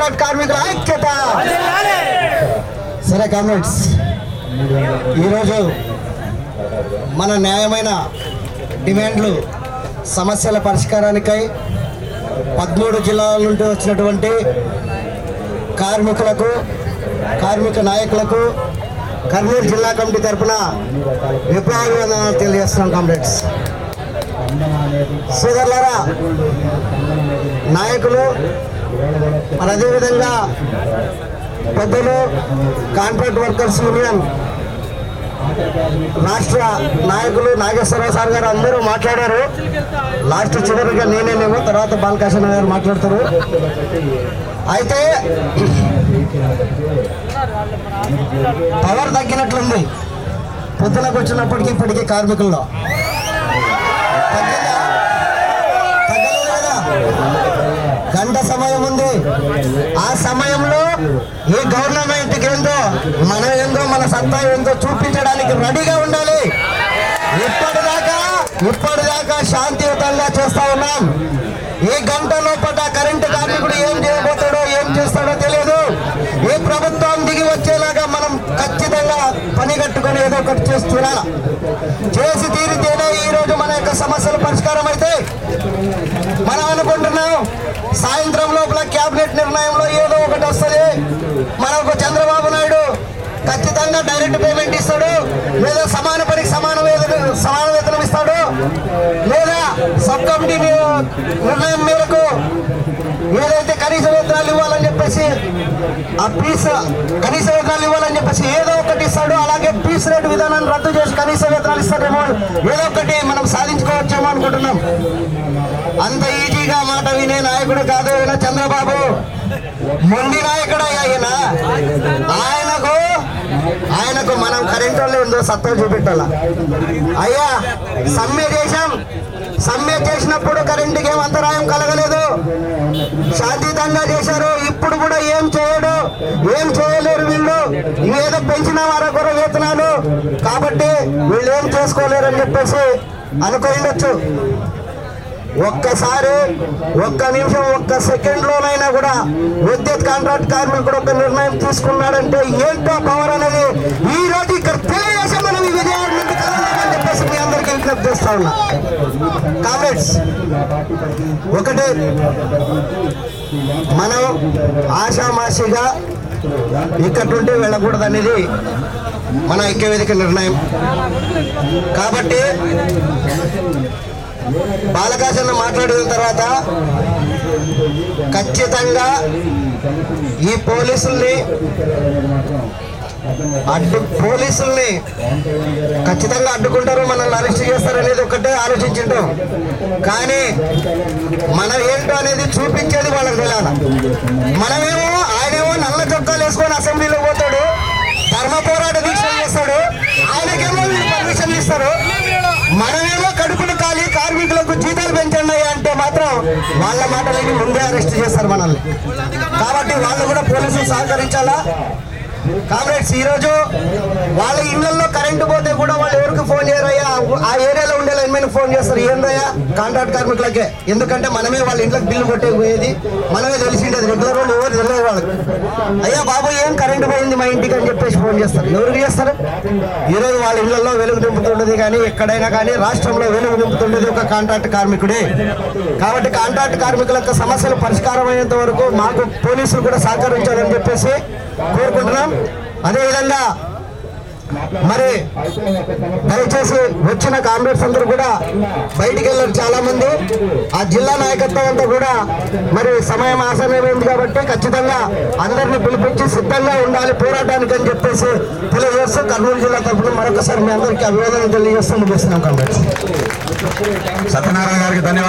Contract కార్మికుల ఐక్యత. సరే కామ్రేడ్స్ ఈరోజు మన న్యాయమైన డిమాండ్లు సమస్యల పరిష్కారానికై పదమూడు జిల్లాల నుండి వచ్చినటువంటి కార్మికులకు కార్మిక నాయకులకు కర్నూలు జిల్లా కమిటీ తరఫున విప్లవాభివందనాలు తెలియజేస్తున్నాం కామ్రేడ్స్. సోదరులారా నాయకులు మరి అదేవిధంగా పెద్దలు కాంట్రాక్ట్ వర్కర్స్ యూనియన్ రాష్ట్ర నాయకులు నాగేశ్వరరావు సార్ గారు అందరూ మాట్లాడారు. లాస్ట్ చివరిగా నేనేనేమో తర్వాత బాలకృష్ణ గారు మాట్లాడతారు. అయితే పవర్ తగ్గినట్లుంది. పొద్దునకు వచ్చినప్పటికీ ఇప్పటికీ కార్మికుల్లో. గంట సమయం ఉంది. ఆ సమయంలో ఈ గవర్నమెంట్ ఏందో మనం ఏందో మన సత్తా ఏందో చూపించడానికి రెడీగా ఉండాలి. ఇప్పటిదాకా ఇప్పటిదాకా శాంతియుతంగా చేస్తా ఉన్నాం. ఈ గంట లోపల కరెంటు కార్మికుడు ఏం చేయబోతాడో ఏం చేస్తాడో తెలియదు. ఈ ప్రభుత్వం దిగి వచ్చేలాగా మనం ఖచ్చితంగా పని కట్టుకొని ఏదో ఒకటి చేస్తున్నా. చేసి తీరితేనే ఈరోజు యొక్క సమస్యలు పరిష్కారం అయితే మనం అనుకుంటున్నాం. సాయంత్రం లోపల క్యాబినెట్ నిర్ణయంలో ఏదో ఒకటి వస్తుంది. మనకు చంద్రబాబు నాయుడు ఖచ్చితంగా డైరెక్ట్ పేమెంట్ ఇస్తాడు. లేదా సమాన పనికి సమాన వేతనం సమాన వేతనం ఇస్తాడు. లేదా సబ్ కమిటీ నిర్ణయం మేరకు ఏదైతే కనీస వేతనాలు ఇవ్వాలని చెప్పేసి ఆ పీస్ కనీస వేతనాలు ఇవ్వాలని చెప్పేసి ఏదో ఒకటి ఇస్తాడు. అలాగే పీస్ రేట్ విధానాన్ని రద్దు చేసి కనీస వేతనాలు ఇస్తాడేమో ఏదో ఒకటి మనం సాధించుకోవచ్చేమో అనుకుంటున్నాం. అంత ఈజీగా మాట వినే నాయకుడు కాదు ఈయన చంద్రబాబు. మొండి నాయకుడు ఆయన ఆయనకు ఆయనకు మనం కరెంట్ వాళ్ళు ఉందో సత్తా చూపెట్టాల? అయ్యా సమ్మె చేశాం. సమ్మె చేసినప్పుడు కరెంటుకి ఏం అంతరాయం కలగలేదు శాంతియుతంగా చేశారు ఇప్పుడు కూడా ఏం చేయడు ఏం చేయలేరు వీళ్ళు ఏదో పెంచిన వారొకర వేతనాలు కాబట్టి వీళ్ళు ఏం చేసుకోలేరు అని చెప్పేసి అనుకోవచ్చు ఒక్కసారి ఒక్క నిమిషం ఒక్క సెకండ్ లోనైనా కూడా విద్యుత్ కాంట్రాక్ట్ కార్మికుడు ఒక నిర్ణయం తీసుకున్నాడంటే ఏంటో పవర్ అనేది ఈ రోజు ఇక్కడ తెలియజేసి మనం ఈ విజయాన్ని చెప్పేసి మీ అందరికీ విజ్ఞప్తి చేస్తా ఉన్నా. కామ్రేడ్స్ ఒకటి మనం ఆషామాషిగా ఇక్కడుంటే వెళ్ళకూడదు అనేది మన ఐక్యవేదిక నిర్ణయం. కాబట్టి బాలకాశన్న మాట్లాడిన తర్వాత ఖచ్చితంగా ఈ పోలీసుల్ని అడ్డు పోలీసుల్ని ఖచ్చితంగా అడ్డుకుంటారు మనల్ని అరెస్ట్ చేస్తారు అనేది ఒకటే ఆలోచించడం కానీ మనం ఏంటో అనేది చూపించేది వాళ్ళకి తెలియాలి. మనమేమో నల్ల చొక్కాలు వేసుకొని అసెంబ్లీలో పోతాడు. ధర్మ పోరాట దీక్ష చేస్తాడు. ఆయనకేమో వీళ్ళు పర్మిషన్ ఇస్తారు. మనమేమో కడుపులు కాలి కార్మికులకు జీతాలు పెంచండి అంటే మాత్రం వాళ్ళ మాటలకి ముందే అరెస్ట్ చేస్తారు మనల్ని. కాబట్టి వాళ్ళు కూడా పోలీసులు సహకరించాలా? కామ్రేడ్స్ ఈ రోజు వాళ్ళ ఇళ్ళలో కరెంటు పోతే కూడా వాళ్ళు ఎవరికి ఫోన్ చేయరయ్యా? ఆ ఏరియాలో ఉండే లైన్మెన్ ఫోన్ చేస్తారు. ఏందయ్యా? కాంట్రాక్ట్ కార్మికులకే. ఎందుకంటే మనమే వాళ్ళ ఇంట్లోకి బిల్లు కొట్టే పోయేది. మనమే తెలిసి రెగ్యులర్ వాళ్ళు ఎవరు తెలియదు వాళ్ళకి అయ్యా బాబు ఏం కరెంటు పోయింది మా ఇంటికి అని చెప్పేసి ఫోన్ చేస్తారు. ఎవరికి చేస్తారు? ఈరోజు రోజు వాళ్ళ ఇళ్ళలో వెలుగు నింపుతుండేది కానీ ఎక్కడైనా కానీ రాష్ట్రంలో వెలుగు నింపుతుండేది ఒక కాంట్రాక్ట్ కార్మికుడే. కాబట్టి కాంట్రాక్ట్ కార్మికుల యొక్క సమస్యలు పరిష్కారం అయ్యేంత వరకు మాకు పోలీసులు కూడా సహకరించాలని చెప్పేసి కోరుకుంటున్నాం. అదేవిధంగా మరి దయచేసి వచ్చిన కామ్రేడ్స్ అందరూ కూడా బయటికి వెళ్ళారు చాలా మంది ఆ జిల్లా నాయకత్వం అంతా కూడా మరి సమయం ఆసనమైంది కాబట్టి ఖచ్చితంగా అందరినీ పిలిపించి సిద్ధంగా ఉండాలి పోరాటానికి అని చెప్పేసి తెలియజేస్తూ కర్నూలు జిల్లా తరఫున మరొకసారి మీ అందరికీ అభివాదాలు తెలియజేస్తూ ముగిస్తున్నాం కామ్రేడ్స్ సత్యనారాయణ గారికి ధన్యవాదాలు.